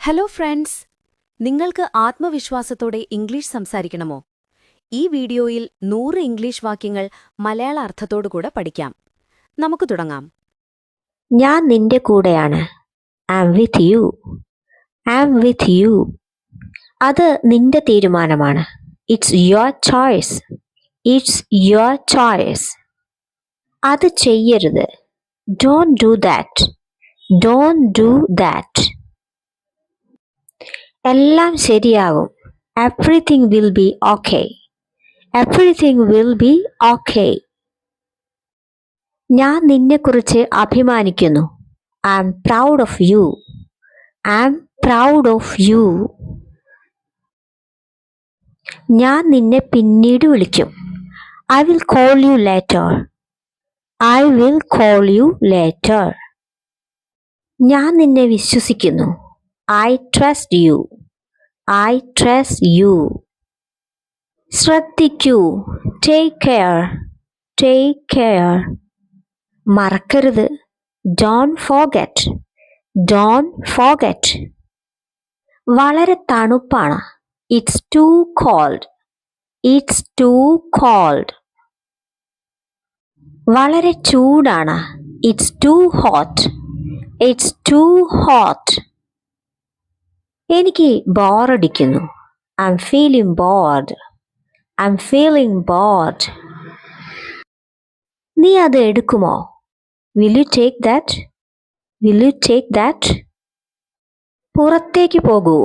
Hello friends നിങ്ങൾക്ക് ആത്മവിശ്വാസത്തോടെ English സംസാരിക്കണമോ? ഈ വീഡിയോയിൽ നൂറ് ഇംഗ്ലീഷ് വാക്യങ്ങൾ മലയാള അർത്ഥത്തോടുകൂടെ പഠിക്കാം. നമുക്ക് തുടങ്ങാം. ഞാൻ നിന്റെ കൂടെയാണ്. ആം with you am with you അത് നിന്റെ തീരുമാനമാണ്. It's your choice it's your choice അത് ചെയ്യരുത്. Don't do that don't do that എല്ലാം ശരിയാകും. Everything will be okay everything will be okay ഞാൻ നിന്നെക്കുറിച്ച് അഭിമാനിക്കുന്നു. I am proud of you I am proud of you ഞാൻ നിന്നെ പിന്നീട് വിളിക്കും. I will call you later I will call you later ഞാൻ നിന്നെ വിശ്വസിക്കുന്നു. I trust you I trust you ശ്രദ്ധിക്കൂ. ടേക്ക് കെയർ ടേക്ക് കെയർ മറക്കരുത്. ഡോൺ ഫോഗറ്റ് ഡോൺ ഫോഗറ്റ് വളരെ തണുപ്പാണ്. It's too cold it's too cold വളരെ ചൂടാണ്. It's too hot it's too hot എനിക്ക് ബോറടിക്കുന്നു I'm feeling bored I'm feeling bored നീ അത് എടുക്കുമോ? Will you take that will you take that പുറത്തേക്ക് പോകൂ.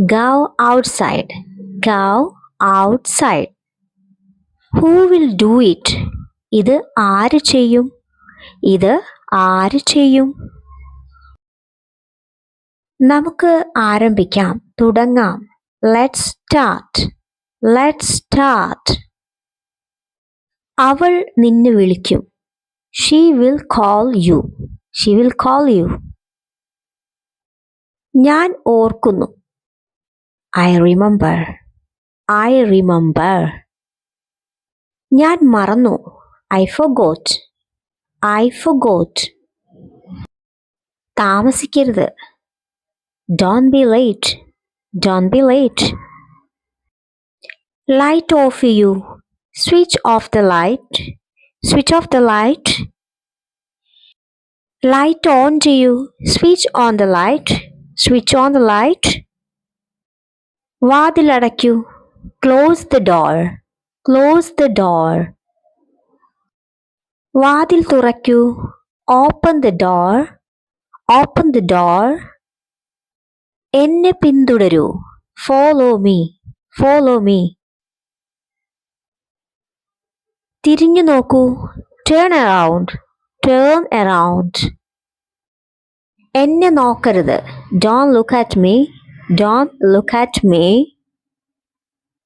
Go outside go outside who will do it ഇത് ആര് ചെയ്യും? ഇത് ആര് ചെയ്യും? നമുക്ക് ആരംഭിക്കാം. തുടങ്ങാം. ലെറ്റ് സ്റ്റാർട്ട് ലെറ്റ് സ്റ്റാർട്ട് അവൾ നിന്നെ വിളിക്കും. She will call you she will call you ഞാൻ ഓർക്കുന്നു. ഐ റിമെമ്പർ ഐ റിമെമ്പർ ഞാൻ മറന്നു. ഐ ഫൊഗോട്ട് ഐ ഫൊഗോട്ട് താമസിക്കരുത്. don't be late don't be late light off ചെയ്യൂ switch off the light switch off the light light on ചെയ്യൂ switch on the light switch on the light വാതിലടയ്ക്കൂ close the door close the door വാതിൽ തുറക്കൂ open the door open the door എന്നെ പിന്തുടരൂ. Follow me follow me തിരിഞ്ഞു നോക്കൂ. Turn around turn around എന്നെ നോക്കരുത്. Don't look at me don't look at me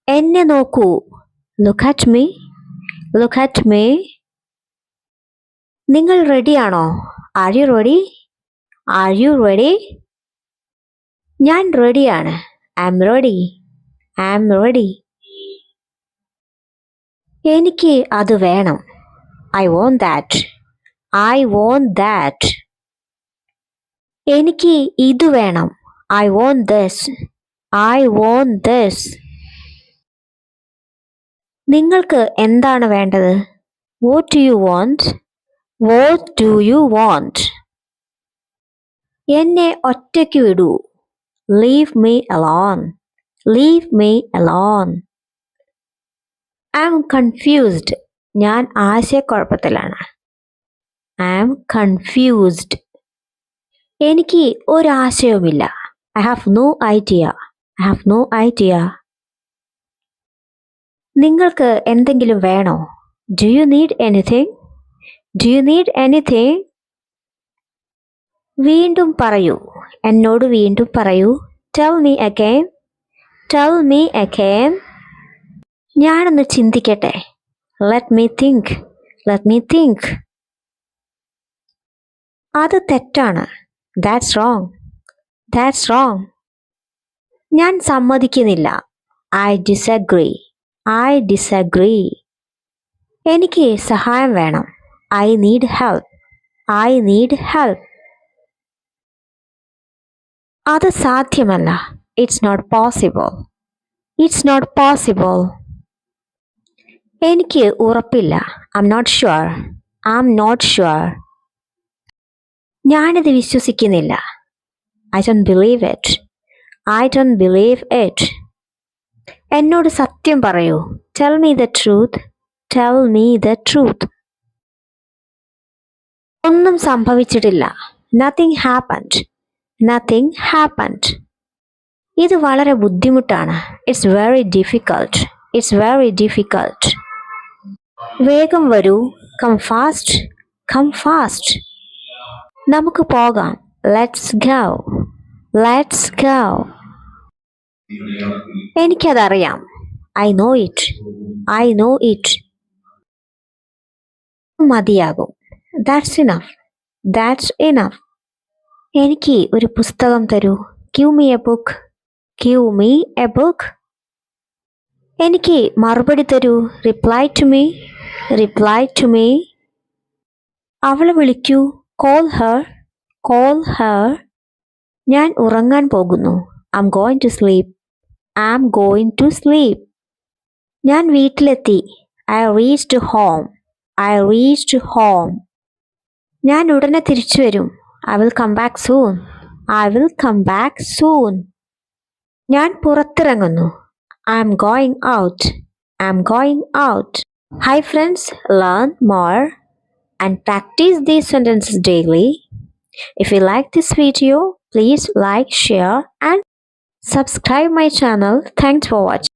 എന്നെ നോക്കൂ. Look at me look at me നിങ്ങൾ റെഡിയാണോ are you ready are you ready ഞാൻ റെഡിയാണ് I'm ready I'm ready എനിക്ക് അത് വേണം. I want that I want that എനിക്ക് ഇത് വേണം. I want this I want this നിങ്ങൾക്ക് എന്താണ് വേണ്ടത്? What do you want what do you want എന്നെ ഒറ്റയ്ക്ക് വിടൂ. Leave me alone leave me alone I am confused ഞാൻ ആശയക്കുഴപ്പത്തിലാണ്. ഐ ആം കൺഫ്യൂസ്ഡ് എനിക്ക് ഒരാശയവുമില്ല. I have no idea I have no idea നിങ്ങൾക്ക് എന്തെങ്കിലും വേണോ? Do you need anything do you need anything വീണ്ടും പറയൂ. എന്നോട് വീണ്ടും പറയൂ. Tell me again tell me again ഞാനൊന്ന് ചിന്തിക്കട്ടെ. Let me think let me think അത് തെറ്റാണ്. ദാറ്റ്സ് റോങ് ദാറ്റ്സ് റോങ് ഞാൻ സമ്മതിക്കുന്നില്ല. ഐ ഡിസഗ്രി ഐ ഡിസഗ്രി എനിക്ക് സഹായം വേണം. I need help I need help അത് സാധ്യമല്ല. It's not possible it's not possible എനിക്ക് ഉറപ്പില്ല. I'm not sure I'm not sure ഞാനിത് വിശ്വസിക്കുന്നില്ല. I don't believe it I don't believe it എന്നോട് സത്യം പറയൂ. Tell me the truth tell me the truth ഒന്നും സംഭവിച്ചിട്ടില്ല. നത്തിങ് ഹാപ്പൻഡ് നത്തിങ് ഹാപ്പൻഡ് ഇത് വളരെ ബുദ്ധിമുട്ടാണ്. It's very difficult it's very difficult വേഗം വരൂ. കം ഫാസ്റ്റ് കം ഫാസ്റ്റ് നമുക്ക് പോകാം. Let's go let's go എനിക്കതറിയാം. I know it I know it മതിയാകും. ദാറ്റ്സ് ഇനഫ് ദാറ്റ്സ് ഇനഫ് എനിക്ക് ഒരു പുസ്തകം തരൂ. Give me a book give me a book എനിക്ക് മറുപടി തരൂ. Reply to me reply to me അവളെ വിളിക്കൂ. കോൾ ഹർ കോൾ ഹർ ഞാൻ ഉറങ്ങാൻ പോകുന്നു. I'm going to sleep I'm going to sleep ഞാൻ വീട്ടിലെത്തി. I reach to home I reach to home ഞാൻ ഉടനെ തിരിച്ചു വരും. I will come back soon I will come back soon ഞാൻ പുറത്തിറങ്ങുന്നു I'm going out I'm going out hi friends learn more and practice these sentences daily. If you like this video, please like, share, and subscribe my channel. Thanks for watching.